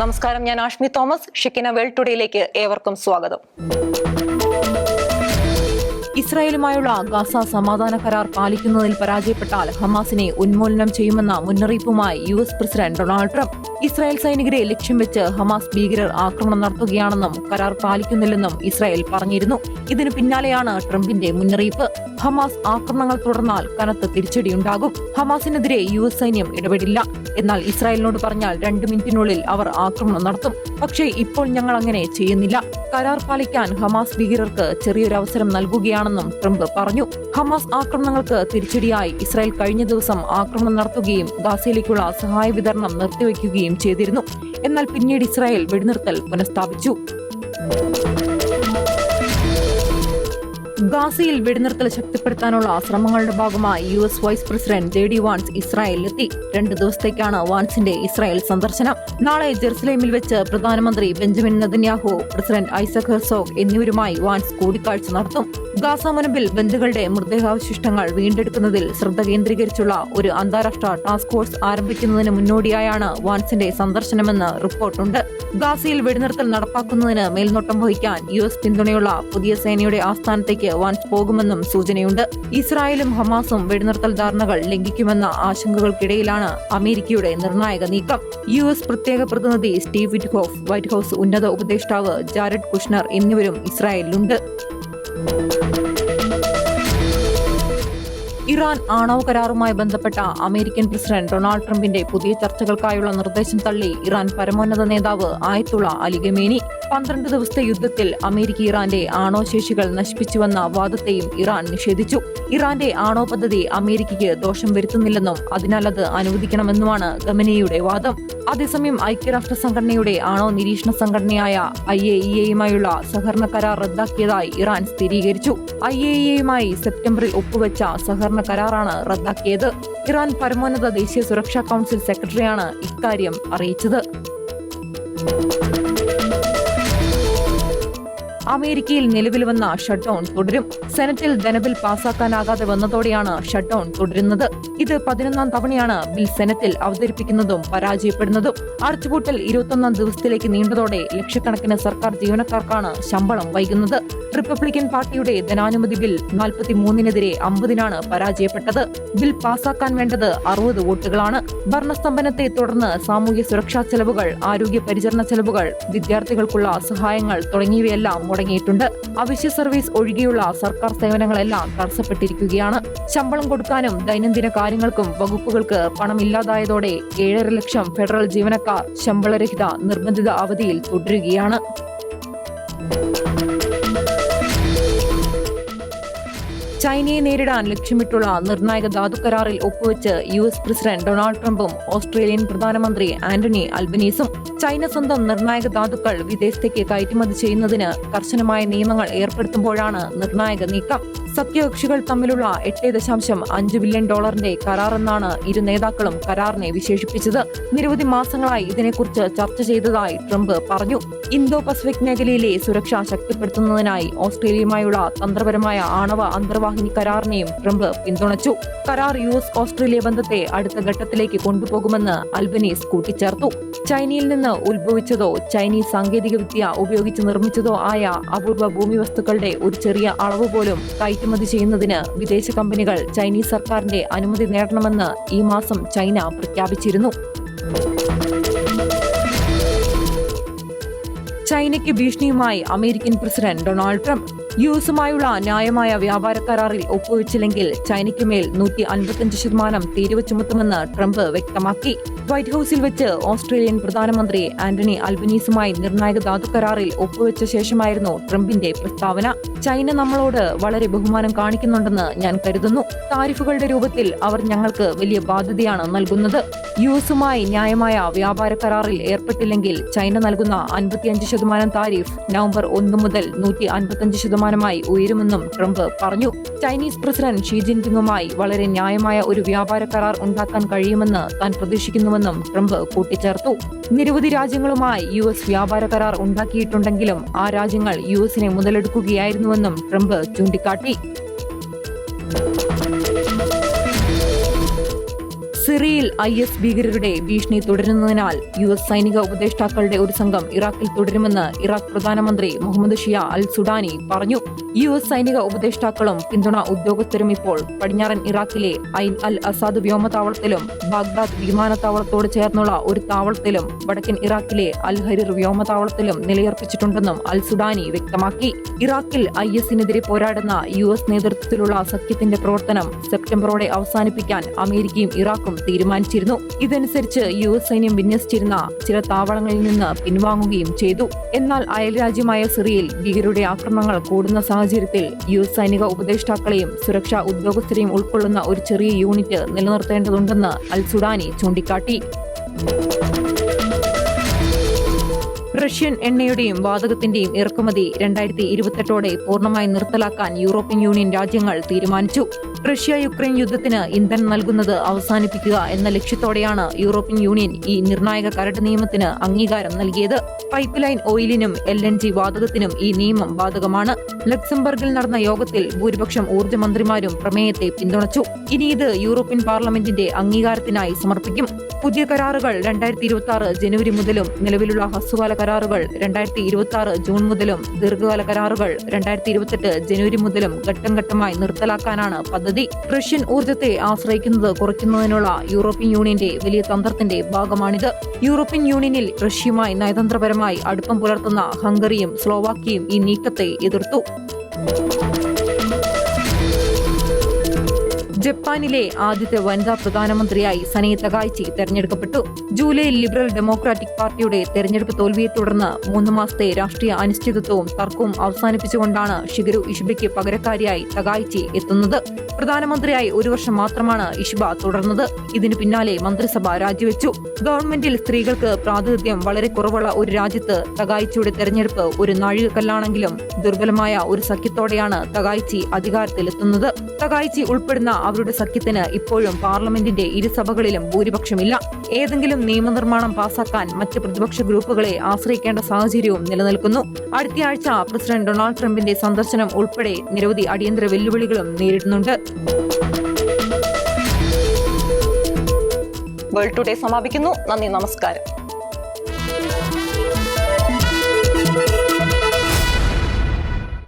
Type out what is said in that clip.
നമസ്കാരം ഞാൻ ആഷ്മി തോമസ്. ഷിക്കിന വേൾഡ് ടുഡേയിലേക്ക് ഏവർക്കും സ്വാഗതം. ഇസ്രായേലുമായുള്ള ഗാസ സമാധാന കരാർ പാലിക്കുന്നതിൽ പരാജയപ്പെട്ടാൽ ഹമാസിനെ ഉന്മൂലനം ചെയ്യുമെന്ന മുന്നറിയിപ്പുമായി U S president Donald Trump. Israel സൈനികരെ ലക്ഷ്യം വെച്ച് ഹമാസ് ഭീകരർ ആക്രമണം നടത്തുകയാണെന്നും കരാർ പാലിക്കുന്നില്ലെന്നും ഇസ്രായേൽ പറഞ്ഞിരുന്നു. ഇതിനു പിന്നാലെയാണ് ട്രംപിന്റെ മുന്നറിയിപ്പ്. ഹമാസ് ആക്രമണങ്ങൾ തുടർന്നാൽ കനത്ത തിരിച്ചടിയുണ്ടാകും. ഹമാസിനെതിരെ യു എസ് സൈന്യം ഇടപെടില്ല. എന്നാൽ ഇസ്രായേലിനോട് പറഞ്ഞാൽ രണ്ട് മിനിറ്റിനുള്ളിൽ അവർ ആക്രമണം നടത്തും. പക്ഷേ ഇപ്പോൾ ഞങ്ങൾ അങ്ങനെ ചെയ്യുന്നില്ല. കരാർ പാലിക്കാൻ ഹമാസ് ഭീകരർക്ക് ചെറിയൊരു അവസരം നൽകുകയാണെന്നും ട്രംപ് പറഞ്ഞു. ഹമാസ് ആക്രമണങ്ങൾക്ക് തിരിച്ചടിയായി. ഇസ്രായേൽ കഴിഞ്ഞ ദിവസം ആക്രമണം നടത്തുകയും ഗാസയിലേക്കുള്ള സഹായ വിതരണം നിർത്തിവെക്കുകയും ചെയ്തിരുന്നു. എന്നാൽ പിന്നീട് ഇസ്രായേൽ വെടിനിർത്തൽ പുനഃസ്ഥാപിച്ചു. ഗാസയിൽ വെടിനിർത്തൽ ശക്തിപ്പെടുത്താനുള്ള ശ്രമങ്ങളുടെ ഭാഗമായി U S vice president J D Vance ഇസ്രായേലിലെത്തി. രണ്ട് ദിവസത്തേക്കാണ് വാൻസിന്റെ ഇസ്രായേൽ സന്ദർശനം. നാളെ ജെറുസലേമിൽ വെച്ച് പ്രധാനമന്ത്രി Benjamin Netanyahu president Isaac Herzog എന്നിവരുമായി വാൻസ് കൂടിക്കാഴ്ച നടത്തും. ഗാസ മുനമ്പിൽ ബന്ധുക്കളുടെ മൃതദേഹാവശിഷ്ടങ്ങൾ വീണ്ടെടുക്കുന്നതിൽ ശ്രദ്ധ കേന്ദ്രീകരിച്ചുള്ള ഒരു അന്താരാഷ്ട്ര ടാസ്ക് ഫോഴ്സ് ആരംഭിക്കുന്നതിന് മുന്നോടിയായാണ് വാൻസിന്റെ സന്ദർശനമെന്ന് റിപ്പോർട്ടുണ്ട്. ഗാസയിൽ വെടിനിർത്തൽ നടപ്പാക്കുന്നതിന് മേൽനോട്ടം വഹിക്കാൻ യു എസ് പിന്തുണയുള്ള പുതിയ സേനയുടെ ആസ്ഥാനത്തേക്ക് വാൻസ് പോകുമെന്നും സൂചനയുണ്ട്. ഇസ്രായേലും ഹമാസും വെടിനിർത്തൽ ധാരണകൾ ലംഘിക്കുമെന്ന ആശങ്കകൾക്കിടയിലാണ് അമേരിക്കയുടെ നിർണായക നീക്കം. യു എസ് പ്രത്യേക പ്രതിനിധി സ്റ്റീവ് വിറ്റ്ഹോഫ് വൈറ്റ് ഹൌസ് ഉന്നത ഉപദേഷ്ടാവ് ജാരഡ് കുഷ്ണർ എന്നിവരും ഇസ്രായേലിലുണ്ട്. ഇറാൻ ആണവ കരാറുമായി ബന്ധപ്പെട്ട അമേരിക്കൻ പ്രസിഡന്റ് ഡൊണാൾഡ് ട്രംപിന്റെ പുതിയ ചർച്ചകൾക്കായുള്ള നിർദ്ദേശം തള്ളി ഇറാൻ പരമോന്നത നേതാവ് ആയത്തുള്ള അലിഗമേനി പന്ത്രണ്ട് ദിവസത്തെ യുദ്ധത്തിൽ അമേരിക്ക ഇറാന്റെ ആണോ ശേഷികൾ നശിപ്പിച്ചുവെന്ന വാദത്തെയും ഇറാൻ നിഷേധിച്ചു. ഇറാന്റെ ആണോ പദ്ധതി അമേരിക്കയ്ക്ക് ദോഷം വരുത്തുന്നില്ലെന്നും അതിനാൽ അത് അനുവദിക്കണമെന്നുമാണ് ഗമനിയുടെ വാദം. അതേസമയം ഐക്യരാഷ്ട്ര സംഘടനയുടെ ആണോ നിരീക്ഷണ സംഘടനയായ ഐ എ ഇ എയുമായുള്ള സഹകരണ കരാർ റദ്ദാക്കിയതായി ഇറാൻ സ്ഥിരീകരിച്ചു. ഐ എ ഇ എയുമായി സെപ്റ്റംബറിൽ ഒപ്പുവെച്ച സഹകരണ കരാറാണ് റദ്ദാക്കിയത്. ഇറാൻ പരമോന്നത ദേശീയ സുരക്ഷാ കൌൺസിൽ സെക്രട്ടറിയാണ് ഇക്കാര്യം അറിയിച്ചത്. അമേരിക്കയിൽ നിലവിൽ വന്ന ഷട്ട്ഡൌൺ തുടരും. സെനറ്റിൽ ധനബിൽ പാസാക്കാനാകാതെ വന്നതോടെയാണ് ഷട്ട്ഡൌൺ തുടരുന്നത്. ഇത് പതിനൊന്നാം തവണയാണ് ബിൽ സെനറ്റിൽ അവതരിപ്പിക്കുന്നതും പരാജയപ്പെടുന്നതും. അടച്ചുപൂട്ടൽ ഇരുപത്തൊന്നാം ദിവസത്തിലേക്ക് നീണ്ടതോടെ ലക്ഷക്കണക്കിന് സർക്കാർ ജീവനക്കാർക്കാണ് ശമ്പളം വൈകുന്നത്. റിപ്പബ്ലിക്കൻ പാർട്ടിയുടെ ധനാനുമതി ബിൽ നാൽപ്പത്തിമൂന്നിനെതിരെ അമ്പതിനാണ് പരാജയപ്പെട്ടത്. ബിൽ പാസാക്കാൻ വേണ്ടത് അറുപത് വോട്ടുകളാണ്. ഭരണസ്തംഭനത്തെ തുടർന്ന് സാമൂഹ്യ സുരക്ഷാ ചെലവുകൾ ആരോഗ്യ പരിചരണ ചെലവുകൾ വിദ്യാർത്ഥികൾക്കുള്ള സഹായങ്ങൾ തുടങ്ങിയവയെല്ലാം മുടങ്ങിയിട്ടുണ്ട് അവശ്യ സർവീസ് ഒഴികെയുള്ള സർക്കാർ സേവനങ്ങളെല്ലാം തടസ്സപ്പെട്ടിരിക്കുകയാണ്. ശമ്പളം കൊടുക്കാനും ദൈനംദിന കാര്യങ്ങൾക്കും വകുപ്പുകൾക്ക് പണമില്ലാതായതോടെ ഏഴര ലക്ഷം ഫെഡറൽ ജീവനക്കാർ ശമ്പളരഹിത നിർബന്ധിത അവധിയിൽ തുടരുകയാണ്. ചൈനയെ നേരിടാൻ ലക്ഷ്യമിട്ടുള്ള നിർണായക ധാതു കരാറിൽ ഒപ്പുവെച്ച് യു എസ് പ്രസിഡന്റ് ഡൊണാൾഡ് ട്രംപും ഓസ്ട്രേലിയൻ പ്രധാനമന്ത്രി ആന്റണി അൽബനീസും ചൈന സ്വന്തം നിർണായക ധാതുക്കൾ വിദേശത്തേക്ക് കയറ്റുമതി ചെയ്യുന്നതിന് കർശനമായ നിയമങ്ങൾ ഏർപ്പെടുത്തുമ്പോഴാണ് നിർണായക നീക്കം. സഖ്യകക്ഷികൾ തമ്മിലുള്ള എട്ട് ദശാംശം അഞ്ച് ബില്യൺ ഡോളറിന്റെ കരാറെന്നാണ് ഇരു നേതാക്കളും കരാറിനെ വിശേഷിപ്പിച്ചത്. നിരവധി മാസങ്ങളായി ഇതിനെക്കുറിച്ച് ചർച്ച ചെയ്തതായി ട്രംപ് പറഞ്ഞു. ഇന്തോ പസഫിക് മേഖലയിലെ സുരക്ഷ ശക്തിപ്പെടുത്തുന്നതിനായി ഓസ്ട്രേലിയയുമായുള്ള തന്ത്രപരമായ ആണവ അന്തർവാഹിനി കരാറിനെയും ട്രംപ് പിന്തുണച്ചു. കരാർ യു ഓസ്ട്രേലിയ ബന്ധത്തെ അടുത്ത ഘട്ടത്തിലേക്ക് കൊണ്ടുപോകുമെന്ന് അൽബനീസ് കൂട്ടിച്ചേർത്തു. ചൈനയിൽ നിന്ന് ഉത്ഭവിച്ചതോ ചൈനീസ് സാങ്കേതികവിദ്യ ഉപയോഗിച്ച് നിർമ്മിച്ചതോ ആയ അപൂർവ ഭൂമി വസ്തുക്കളുടെ ഒരു ചെറിയ അളവ് പോലും കയറ്റുമതി ചെയ്യുന്നതിന് വിദേശ കമ്പനികൾ ചൈനീസ് സർക്കാരിന്റെ അനുമതി നേടണമെന്ന് ഈ മാസം ചൈന പ്രഖ്യാപിച്ചിരുന്നു. ചൈനയ്ക്ക് ഭീഷണിയുമായി American president Donald Trump. U എസുമായുള്ള ന്യായമായ വ്യാപാര കരാറിൽ ഒപ്പുവെച്ചില്ലെങ്കിൽ ചൈനയ്ക്ക് മേൽ നൂറ്റി അൻപത്തിയഞ്ച് ശതമാനം തീരുവ ചുമത്തുമെന്ന് ട്രംപ് വ്യക്തമാക്കി. വൈറ്റ് ഹൌസിൽ വെച്ച് ഓസ്ട്രേലിയൻ പ്രധാനമന്ത്രി ആന്റണി അൽബനീസുമായി നിർണായക ധാതു കരാറിൽ ഒപ്പുവെച്ച ശേഷമായിരുന്നു ട്രംപിന്റെ പ്രസ്താവന. ചൈന നമ്മളോട് വളരെ ബഹുമാനം കാണിക്കുന്നുണ്ടെന്ന് ഞാൻ കരുതുന്നു. താരിഫുകളുടെ രൂപത്തിൽ അവർ ഞങ്ങൾക്ക് വലിയ ബാധ്യതയാണ് നൽകുന്നത്. യു എസുമായി ന്യായമായ വ്യാപാര കരാറിൽ ഏർപ്പെട്ടില്ലെങ്കിൽ ചൈന നൽകുന്ന അൻപത്തിയഞ്ച് ശതമാനം താരിഫ് നവംബർ ഒന്ന് മുതൽ നൂറ്റി അൻപത്തിയഞ്ച് ശതമാനമായി ഉയരുമെന്നും ട്രംപ് പറഞ്ഞു. ചൈനീസ് പ്രസിഡന്റ് ഷീ ജിൻപിങ്ങുമായി വളരെ ന്യായമായ ഒരു വ്യാപാര കരാർ ഉണ്ടാക്കാൻ കഴിയുമെന്ന് താൻ പ്രതീക്ഷിക്കുന്നുവെന്നും ട്രംപ് കൂട്ടിച്ചേർത്തു. നിരവധി രാജ്യങ്ങളുമായി യു എസ് വ്യാപാര കരാർ ഉണ്ടാക്കിയിട്ടുണ്ടെങ്കിലും ആ രാജ്യങ്ങൾ യു എസിനെ മുതലെടുക്കുകയായിരുന്നുവെന്നും ട്രംപ് ചൂണ്ടിക്കാട്ടി. സിറിയയിൽ ഐ എസ് ഭീകരരുടെ ഭീഷണി തുടരുന്നതിനാൽ യു എസ് സൈനിക ഉപദേഷ്ടാക്കളുടെ ഒരു സംഘം ഇറാഖിൽ തുടരുമെന്ന് ഇറാഖ് പ്രധാനമന്ത്രി മുഹമ്മദ് ഷിയ അൽ സുഡാനി പറഞ്ഞു. യു എസ് സൈനിക ഉപദേഷ്ടാക്കളും പിന്തുണ ഉദ്യോഗസ്ഥരും ഇപ്പോൾ പടിഞ്ഞാറൻ ഇറാഖിലെ ഐൻ അൽ അസാദ് വ്യോമതാവളത്തിലും ബാഗ്ദാദ് വിമാനത്താവളത്തോട് ചേർന്നുള്ള ഒരു താവളത്തിലും വടക്കൻ ഇറാഖിലെ അൽ ഹരിർ വ്യോമതാവളത്തിലും നിലയുറപ്പിച്ചിട്ടുണ്ടെന്നും അൽ സുഡാനി വ്യക്തമാക്കി. ഇറാഖിൽ ഐ എസിനെതിരെ പോരാടുന്ന യു എസ് നേതൃത്വത്തിലുള്ള സഖ്യത്തിന്റെ പ്രവർത്തനം സെപ്റ്റംബറോടെ അവസാനിപ്പിക്കാൻ അമേരിക്കയും ഇറാഖും തീരുമാനിച്ചിരുന്നു. ഇതനുസരിച്ച് യു എസ് സൈന്യം വിന്യസിച്ചിരുന്ന ചില താവളങ്ങളിൽ നിന്ന് പിൻവാങ്ങുകയും ചെയ്തു. എന്നാൽ അയൽരാജ്യമായ സിറിയയിൽ ഭീകരരുടെ ആക്രമണങ്ങൾ കൂടുന്ന സാഹചര്യത്തിൽ യു എസ് സൈനിക ഉപദേഷ്ടാക്കളെയും സുരക്ഷാ ഉദ്യോഗസ്ഥരെയും ഉൾക്കൊള്ളുന്ന ഒരു ചെറിയ യൂണിറ്റ് നിലനിർത്തേണ്ടതുണ്ടെന്ന് അൽ സുഡാനി ചൂണ്ടിക്കാട്ടി. റഷ്യൻ എണ്ണയുടെയും വാതകത്തിന്റെയും ഇറക്കുമതി രണ്ടായിരത്തി ഇരുപത്തെട്ടോടെ പൂർണമായി നിർത്തലാക്കാൻ യൂറോപ്യൻ യൂണിയൻ രാജ്യങ്ങൾ തീരുമാനിച്ചു. റഷ്യ യുക്രൈൻ യുദ്ധത്തിന് ഇന്ധനം നൽകുന്നത് അവസാനിപ്പിക്കുക എന്ന ലക്ഷ്യത്തോടെയാണ് യൂറോപ്യൻ യൂണിയൻ ഈ നിർണായക കരട് നിയമത്തിന് അംഗീകാരം നൽകിയത്. പൈപ്പ് ലൈൻ ഓയിലിനും എൽ എൻ ജി വാതകത്തിനും ഈ നിയമം ബാധകമാണ്. ലക്സംബർഗിൽ നടന്ന യോഗത്തിൽ ഭൂരിപക്ഷം ഊർജ മന്ത്രിമാരും പ്രമേയത്തെ പിന്തുണച്ചു. ഇനി ഇത് യൂറോപ്യൻ പാർലമെന്റിന്റെ അംഗീകാരത്തിനായി സമർപ്പിക്കും. പുതിയ കരാറുകൾ രണ്ടായിരത്തി ഇരുപത്തി ജനുവരി മുതലും നിലവിലുള്ള ഹ്രസ്വകാല കരാറുകൾ രണ്ടായിരത്തി ഇരുപത്തി ആറ് ജൂൺ മുതലും ദീർഘകാല കരാറുകൾ രണ്ടായിരത്തി ഇരുപത്തെട്ട് ജനുവരി മുതലും ഘട്ടം ഘട്ടമായി നിർത്തലാക്കാനാണ് പദ്ധതി. റഷ്യൻ ഊർജത്തെ ആശ്രയിക്കുന്നത് കുറയ്ക്കുന്നതിനുള്ള യൂറോപ്യൻ യൂണിയന്റെ വലിയ തന്ത്രത്തിന്റെ ഭാഗമാണിത്. യൂറോപ്യൻ യൂണിയനിൽ റഷ്യയുമായി നയതന്ത്രപരമായി അടുപ്പം പുലർത്തുന്ന ഹംഗറിയും സ്ലോവാക്കിയും ഈ നീക്കത്തെ എതിർത്തു. ജപ്പാനിലെ ആദ്യത്തെ വനിതാ പ്രധാനമന്ത്രിയായി സനേ തകായ്ചി തെരഞ്ഞെടുക്കപ്പെട്ടു. ജൂലൈയിൽ ലിബറൽ ഡെമോക്രാറ്റിക് പാർട്ടിയുടെ തെരഞ്ഞെടുപ്പ് തോൽവിയെ തുടർന്ന് മൂന്ന് മാസത്തെ രാഷ്ട്രീയ അനിശ്ചിതത്വവും തർക്കവും അവസാനിപ്പിച്ചുകൊണ്ടാണ് ഷിഗരു ഇഷിബയ്ക്ക് പകരക്കാരിയായി തകായ്ചി എത്തുന്നത്. പ്രധാനമന്ത്രിയായി ഒരു വർഷം മാത്രമാണ് ഇഷിബ തുടർന്നത്. ഇതിനു പിന്നാലെ മന്ത്രിസഭ രാജിവെച്ചു. ഗവൺമെന്റിൽ സ്ത്രീകൾക്ക് പ്രാതിനിധ്യം വളരെ കുറവുള്ള ഒരു രാജ്യത്ത് തകായ്ചിയുടെ തെരഞ്ഞെടുപ്പ് ഒരു നാഴികക്കല്ലാണെങ്കിലും ദുർബലമായ ഒരു സഖ്യത്തോടെയാണ് തകായ്ചി അധികാരത്തിലെത്തുന്നത്. തകായ്ചി ഉൾപ്പെടുന്ന അവരുടെ സഖ്യത്തിന് ഇപ്പോഴും പാർലമെന്റിന്റെ ഇരുസഭകളിലും ഭൂരിപക്ഷമില്ല. ഏതെങ്കിലും നിയമനിർമ്മാണം പാസാക്കാൻ മറ്റ് പ്രതിപക്ഷ ഗ്രൂപ്പുകളെ ആശ്രയിക്കേണ്ട സാഹചര്യവും നിലനിൽക്കുന്നു. അടുത്തയാഴ്ച പ്രസിഡന്റ് ഡൊണാൾഡ് ട്രംപിന്റെ സന്ദർശനം ഉൾപ്പെടെ നിരവധി അടിയന്തര വെല്ലുവിളികളും നേരിടുന്നുണ്ട്. വേൾഡ് ടുഡേ സമാപിക്കുന്നു. നന്ദി നമസ്കാരം.